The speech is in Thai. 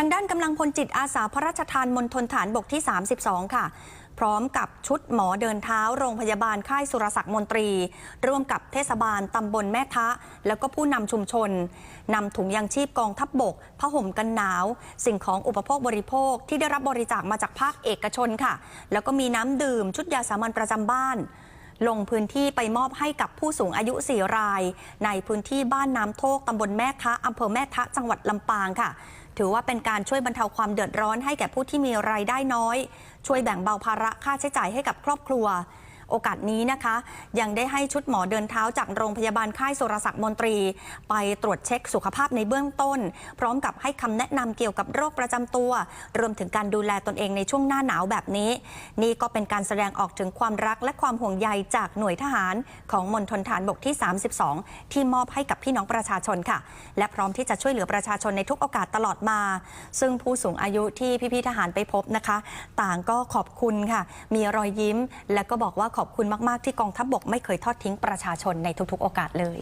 างด้านกำลังพลจิตอาสาพระราชทานมณฑลฐานบกที่ 32 ค่ะ พร้อมกับชุดหมอเดินเท้าโรงพยาบาลค่ายสุรศักดิ์มนตรี ร่วมกับเทศบาลตำบลแม่ทะ แล้วก็ผู้นำชุมชนนำถุงยางชีพกองทัพบบกผ้าห่มกันหนาว สิ่งของอุปโภคบริโภคที่ได้รับบริจาคมาจากภาคเอกชนค่ะ แล้วก็มีน้ำดื่มชุดยาสามัญประจำบ้าน ลงพื้นที่ไปมอบให้กับผู้สูงอายุ 4 ราย ในพื้นที่บ้านน้ำโทกตำบลแม่ทะอำเภอแม่ทะจังหวัดลำปางค่ะ ถือว่าเป็นการช่วยบรรเทาความเดือดร้อนให้แก่ผู้ที่มีรายได้น้อย ช่วยแบ่งเบาภาระค่าใช้จ่ายให้กับครอบครัว โอกาสนี้นะคะ ยังได้ให้ชุดหมอเดินเท้าจากโรงพยาบาลค่ายสุรศักดิ์มนตรี ไปตรวจเช็คสุขภาพในเบื้องต้น พร้อมกับให้คำแนะนำเกี่ยวกับโรคประจำตัว รวมถึงการดูแลตนเองในช่วงหน้าหนาวแบบนี้ นี่ก็เป็นการแสดงออกถึงความรักและความห่วงใยจากหน่วยทหารของมณฑลฐานบกที่ 32 ที่มอบให้กับพี่น้องประชาชนค่ะ และพร้อมที่จะช่วยเหลือประชาชนในทุกโอกาสตลอดมา ซึ่งผู้สูงอายุที่พี่ๆทหารไปพบนะคะ ต่างก็ขอบคุณค่ะ มีรอยยิ้มและก็บอกว่าขอบคุณมาก ๆ ที่กองทัพบบกไม่เคยทอดทิ้งประชาชนในทุก ๆ โอกาสเลย